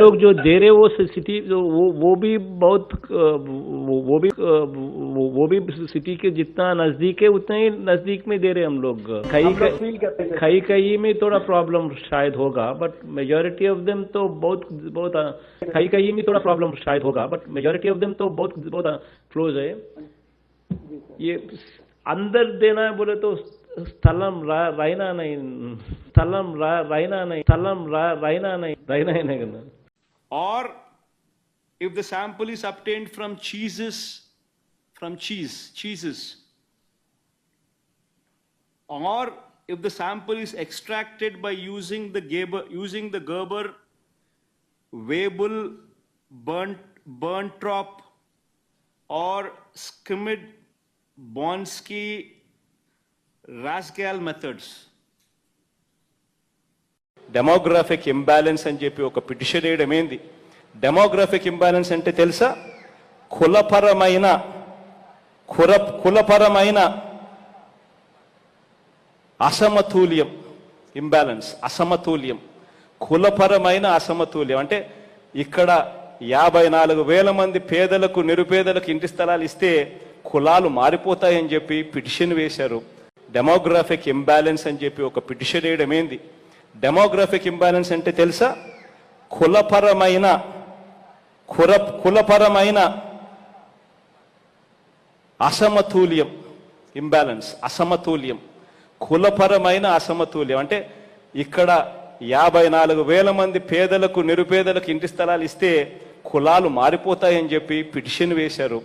लोग जो दे रहे वो सिटी वो वो भी बहुत वो भी वो भी सिटी के जितना नज़दीक है उतना ही नज़दीक में दे रहे हम लोग। कई कई में थोड़ा प्रॉब्लम शायद होगा बट मेजोरिटी ऑफ़ देम तो बहुत बहुत कई कई में थोड़ा प्रॉब्लम शायद होगा बट मेजोरिटी ऑफ़ देम तो बहुत बहुत क्लोज है। ये अंदर देना है बोले तो स्थलम रहना नहीं स्थलम रहना नहीं स्थलम रहना नहीं रहना ही नहीं करना। Or if the sample is obtained from cheeses, from cheese, cheeses, or if the sample is extracted by using the Gerber, using the Gerber, Weibull, burnt, Berntrop, or Skimmed, Bonsky, Rasgal methods. Demographic imbalance అని చెప్పి ఒక petition వేయడం ఏంది? Demographic imbalance అంటే తెలుసా? కులపరమైన కుల కులపరమైన అసమతుల్యం imbalance అసమతుల్యం. కులపరమైన అసమతుల్యం. అంటే ఇక్కడ యాభై నాలుగు వేల మంది పేదలకు నిరుపేదలకు ఇంటి స్థలాలు ఇస్తే కులాలు మారిపోతాయని చెప్పి పిటిషన్ వేశారు. డెమోగ్రాఫిక్ ఇంబ్యాలెన్స్ అని చెప్పి ఒక పిటిషన్ వేయడం ఏంది? డెమోగ్రఫిక్ ఇంబ్యాలెన్స్ అంటే తెలుసా? కులపరమైన కుల కులపరమైన అసమతుల్యం ఇంబ్యాలెన్స్ అసమతుల్యం. కులపరమైన అసమతుల్యం. అంటే ఇక్కడ యాభై నాలుగు వేల మంది పేదలకు నిరుపేదలకు ఇంటి స్థలాలు ఇస్తే కులాలు మారిపోతాయని చెప్పి పిటిషన్ వేశారు.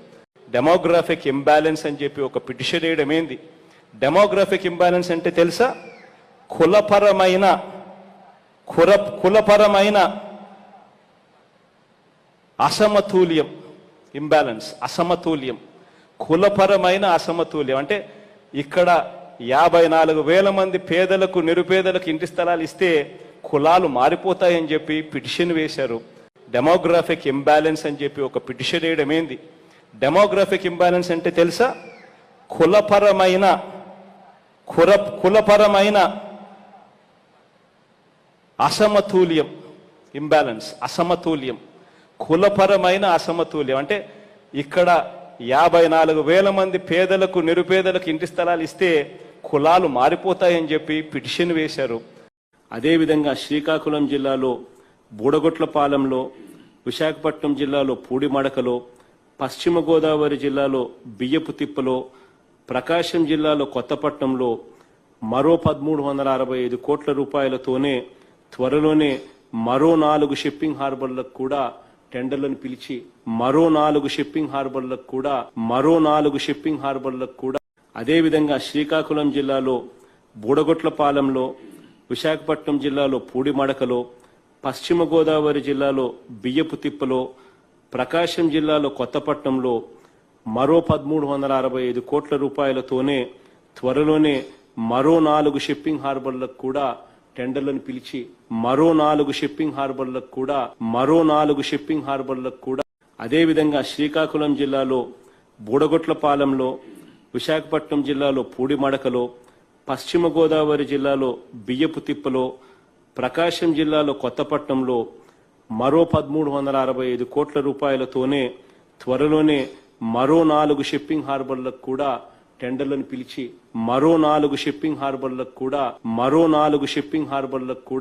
డెమోగ్రాఫిక్ ఇంబ్యాలెన్స్ అని చెప్పి ఒక పిటిషన్ వేయడం ఏంది? డెమోగ్రాఫిక్ ఇంబ్యాలెన్స్ అంటే తెలుసా? కులపరమైన కుల కులపరమైన అసమతుల్యం ఇంబ్యాలెన్స్ అసమతుల్యం. కులపరమైన అసమతుల్యం. అంటే ఇక్కడ యాభై నాలుగు వేల మంది పేదలకు నిరుపేదలకు ఇంటి స్థలాలు ఇస్తే కులాలు మారిపోతాయని చెప్పి పిటిషన్ వేశారు. డెమోగ్రాఫిక్ ఇంబ్యాలెన్స్ అని చెప్పి ఒక పిటిషన్ వేయడం ఏంది? డెమోగ్రాఫిక్ ఇంబ్యాలెన్స్ అంటే తెలుసా? కులపరమైన కుల కులపరమైన అసమతుల్యం ఇంబ్యాలెన్స్ అసమతుల్యం కులపరమైన అసమతుల్యం. అంటే ఇక్కడ యాభై నాలుగు వేల మంది పేదలకు నిరుపేదలకు ఇంటి స్థలాలు ఇస్తే కులాలు మారిపోతాయని చెప్పి పిటిషన్ వేశారు. అదేవిధంగా శ్రీకాకుళం జిల్లాలో బూడగొట్లపాలెంలో విశాఖపట్నం జిల్లాలో పూడిమడకలో పశ్చిమ గోదావరి జిల్లాలో బియ్యపు తిప్పలో ప్రకాశం జిల్లాలో కొత్తపట్నంలో మరో పదమూడు వందల అరవై ఐదు కోట్ల రూపాయలతోనే త్వరలోనే మరో నాలుగు షిప్పింగ్ హార్బర్లకు కూడా టెండర్లను పిలిచి మరో నాలుగు షిప్పింగ్ హార్బర్లకు కూడా మరో నాలుగు షిప్పింగ్ హార్బర్లకు కూడా అదేవిధంగా శ్రీకాకుళం జిల్లాలో బూడగొట్లపాలెంలో విశాఖపట్నం జిల్లాలో పూడిమడకలో పశ్చిమ గోదావరి జిల్లాలో బియ్యపు తిప్పలో ప్రకాశం జిల్లాలో కొత్తపట్నంలో మరో పదమూడు వందల అరవై ఐదు కోట్ల రూపాయలతోనే త్వరలోనే మరో నాలుగు షిప్పింగ్ హార్బర్లకు కూడా టెండర్లను పిలిచి మరో నాలుగు షిప్పింగ్ హార్బర్లకు కూడా మరో నాలుగు షిప్పింగ్ హార్బర్లకు కూడా అదేవిధంగా శ్రీకాకుళం జిల్లాలో బూడగొట్లపాలెంలో విశాఖపట్నం జిల్లాలో పూడిమడకలో పశ్చిమ గోదావరి జిల్లాలో బియ్యపు తిప్పలో ప్రకాశం జిల్లాలో కొత్తపట్నంలో మరో పదమూడు వందల అరవై ఐదు కోట్ల రూపాయలతోనే త్వరలోనే మరో నాలుగు షిప్పింగ్ హార్బర్లకు కూడా టెండర్లను పిలిచి మరో నాలుగు షిప్పింగ్ హార్బర్లకు కూడా మరో నాలుగు షిప్పింగ్ హార్బర్లకు కూడా